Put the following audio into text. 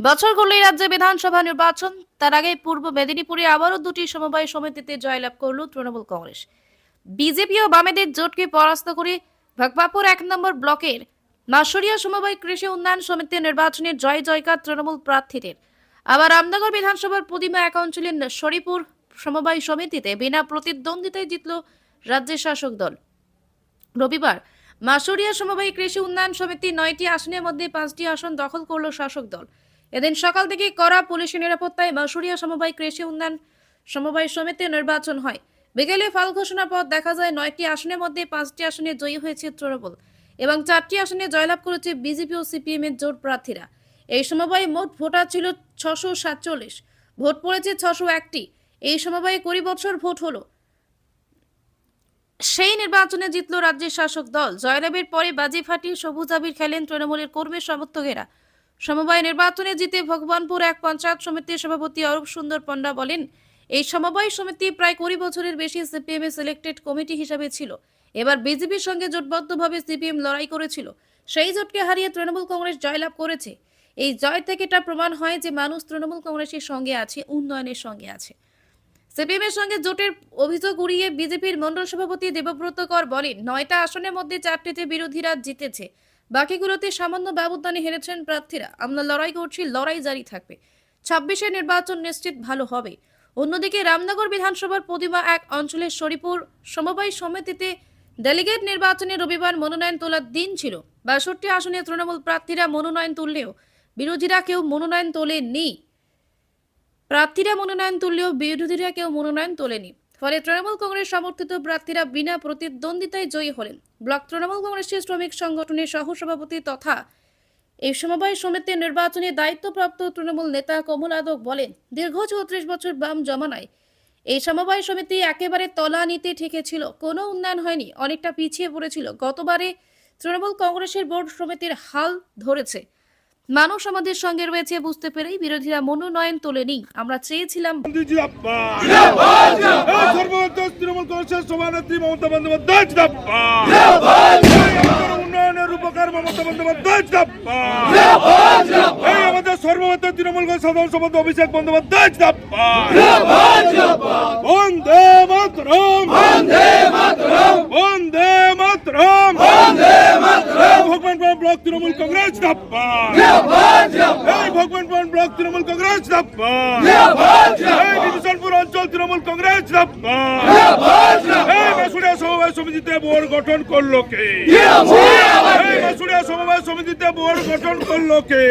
বছর ঘুরলেই রাজ্যে বিধানসভা নির্বাচন। তার আগে পূর্ব মেদিনীপুরে আবারও দুটি সমবায় সমিতিতে জয়লাভ করল তৃণমূল কংগ্রেস। বিজেপি ও বামেদের জোটকে পরাস্ত করে ভগবাপুর এক নম্বর ব্লকের মাসুরিয়া সমবায় কৃষি উন্নয়ন সমিতির নির্বাচনের জয় জয়কার তৃণমূল প্রার্থীদের। আবার রামনগর বিধানসভার প্রতিমা এক অঞ্চলের শরীপুর সমবায় সমিতিতে বিনা প্রতিদ্বন্দ্বিতায় জিতল রাজ্যের শাসক দল। রবিবার মাসুরিয়া সমবায় কৃষি উন্নয়ন সমিতি নয়টি আসনের মধ্যে পাঁচটি আসন দখল করল শাসক দল। এদিন সকাল থেকে কড়া পুলিশের নিরাপত্তায় মাসুরিয়া সমবায় কৃষি উন্নয়ন সমবায় সমিতির নির্বাচন হয়। বিকেলে ফল ঘোষণার পর দেখা যায় নয়টি আসনের মধ্যে পাঁচটি আসনে জয়ী হয়েছে তৃণমূল এবং চারটি আসনে জয়লাভ করেছে বিজেপি ও সিপিএম এর জোট প্রার্থীরা। এই সমবায়ে মোট ভোটার ছিল ছশো সাতচল্লিশ। ভোট পড়েছে ছশো একটি। এই সমবায়ে কুড়ি বছর ভোট হলো। সেই নির্বাচনে জিতল রাজ্যের শাসক দল। জয়লাভের পরে বাজি ফাটিয়ে সবুজ আবির খেলেন তৃণমূলের কর্মী সমর্থকেরা। সমবায় নির্বাচনে জিতে ভগবানপুর এক পঞ্চায়েত সমিতির সভাপতি অরূপ সুন্দর পণ্ডা বলেন, এই সমবায় সমিতি প্রায় কুড়ি বছরের বেশি সিপিএম এর সিলেক্টেড কমিটি হিসাবে ছিল। এবার বিজেপির সঙ্গে জোটবদ্ধভাবে সিপিএম লড়াই করেছিল। সেই জোটকে হারিয়ে তৃণমূল কংগ্রেস জয়লাভ করেছে। এই জয় থেকে এটা প্রমাণ হয় যে মানুষ তৃণমূল কংগ্রেসের সঙ্গে আছে, উন্নয়নের সঙ্গে আছে। সিপিএম এর সঙ্গে জোটের অভিযোগ উড়িয়ে বিজেপির মন্ডল সভাপতি দেবব্রত কর বলেন, নয়টা আসনের মধ্যে চারটিতে বিরোধীরা জিতেছে। বাকিগুলোতে সামান্য ব্যবধানে হেরেছেন প্রার্থীরা। আমরা লড়াই করছি, লড়াই জারি থাকবে। ছাব্বিশে নির্বাচন নিশ্চিত ভালো হবে। অন্যদিকে রামনগর বিধানসভার প্রতিমা এক অঞ্চলের শরীপুর সমবায় সমিতিতে ডেলিগেট নির্বাচনে রবিবার মনোনয়ন তোলার দিন ছিল। বাষট্টি আসনে তৃণমূল প্রার্থীরা মনোনয়ন তুললেও বিরোধীরা কেউ মনোনয়ন তোলেননি। প্রার্থীরা মনোনয়ন তুললেও বিরোধীরা কেউ মনোনয়ন তোলেনি। ফলে তৃণমূল কংগ্রেস সমর্থিত প্রার্থীরা বিনা প্রতিদ্বন্দ্বিতায় জয়ী হলেন। ব্লক তৃণমূল কংগ্রেসের শ্রমিক সংগঠনের সহসভাপতি তথা এই সমবায় সমিতির নির্বাচনে দায়িত্বপ্রাপ্ত তৃণমূল নেতা কমল আদক বলেন, দীর্ঘ চৌত্রিশ বছর বাম জমানায় এই সমবায় সমিতি একেবারে তলা নিতে ঠেকেছিল। কোনো উন্নয়ন হয়নি। অনেকটা পিছিয়ে পড়েছিল। গতবারে তৃণমূল কংগ্রেসের বোর্ড সমিতির হাল ধরেছে। মানুষ আমাদের সঙ্গে রয়েছে বুঝতে পেরেই বিরোধীরা মনোনয়ন তোলেনি। আমরা চেয়েছিলাম জিন্দাবাদ এই সর্বভারতীয় তৃণমূল কংগ্রেসের সভানেত্রী মমতা বন্দ্যোপাধ্যায় উন্নয়নের উপকার মমতা বন্দ্যোপাধ্যায় জিন্দাবাদ। এই আমাদের সর্বভারতীয় তৃণমূল কংগ্রেস সাধারণ সম্পাদক অভিষেক বন্দ্যোপাধ্যায় জিন্দাবাদ। বন্দে মাতরম। বন্দে মাতরম ভগবান ব্লক তৃণমূল কংগ্রেস জিন্দাবাদ এই ভগবানপুর ব্লক তৃণমূল কংগ্রেস এই বিভূষণপুর অঞ্চল তৃণমূল কংগ্রেস এই মাসুরিয়া সমবায় সমিতিতে বোর্ড গঠন করল কে? এই মাসুরিয়া সমবায় সমিতিতে বোর্ড গঠন করল কে?